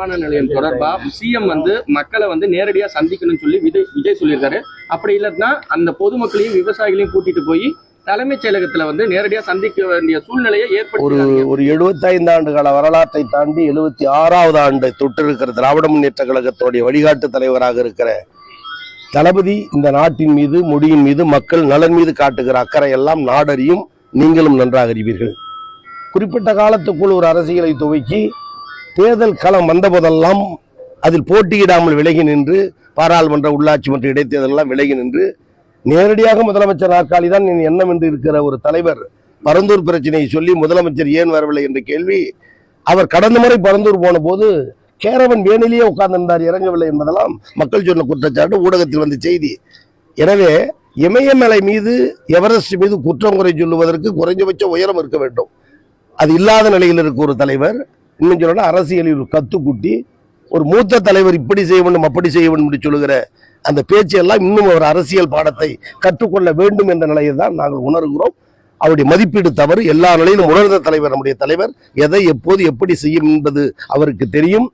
விமான நிலையம் தொடர்பா சிஎம் வந்து மக்களை வந்து நேரடியா சந்திக்கணும்னு சொல்லி விஜய் விஜய் சொல்லியிருக்காரு. அப்படி இல்லைன்னா அந்த பொதுமக்களையும் விவசாயிகளையும் கூட்டிட்டு போய் தலைமைச் செயலகத்துல வந்து நேரடியா சந்திக்க வேண்டிய சூழ்நிலையை ஒரு ஏற்படுத்தி ஒரு 75 ஆண்டு கால வரலாற்றை தாண்டி எழுபத்தி ஆறாவது ஆண்டை தொட்டிருக்கிற திராவிட முன்னேற்ற கழகத்தினுடைய வழிகாட்டு தலைவராக இருக்கிற தளபதி இந்த நாட்டின் மீது மொழியின் மீது மக்கள் நலன் மீது காட்டுகிற அக்கறை எல்லாம் நாடறியும் நீங்களும் நன்றாக அறிவீர்கள். குறிப்பிட்ட காலத்துக்குள் ஒரு அரசியலை துவக்கி தேர்தல் காலம் வந்தபோதெல்லாம் அதில் போட்டியிடாமல் விலகி நின்று பாராளுமன்ற உள்ளாட்சி மன்ற இடைத்தேர்தலெல்லாம் விலகி நின்று நேரடியாக முதலமைச்சர் நாற்காலி தான் என் எண்ணம் என்று இருக்கிற ஒரு தலைவர் பரந்தூர் பிரச்சனையை சொல்லி முதலமைச்சர் ஏன் வரவில்லை என்ற கேள்வி. அவர் கடந்த முறை பரந்தூர் போன போது கேரவன் வேணிலேயே உட்கார்ந்திருந்தார் இறங்கவில்லை என்பதெல்லாம் மக்கள் சொன்ன குற்றச்சாட்டு ஊடகத்தில் வந்த செய்தி. எனவே இமயமலை மீது எவரெஸ்ட் மீது குற்றம் குறை சொல்லுவதற்கு குறைஞ்சபட்ச உயரம் இருக்க வேண்டும். அது இல்லாத நிலையில் இருக்க ஒரு தலைவர் இன்னும் சொல்லணும் அரசியலில் ஒரு கத்துக்குட்டி ஒரு மூத்த தலைவர் இப்படி செய்ய வேண்டும் அப்படி செய்ய வேண்டும் என்று சொல்லுகிற அந்த பேச்செல்லாம் இன்னும் ஒரு அரசியல் பாடத்தை கற்றுக்கொள்ள வேண்டும் என்ற நிலையை தான் நாங்கள் உணர்கிறோம். அவருடைய மதிப்பீடு தவறு. எல்லா நிலையிலும் உணர்ந்த தலைவர் நம்முடைய தலைவர் எதை எப்போது எப்படி செய்யும் என்பது அவருக்கு தெரியும்.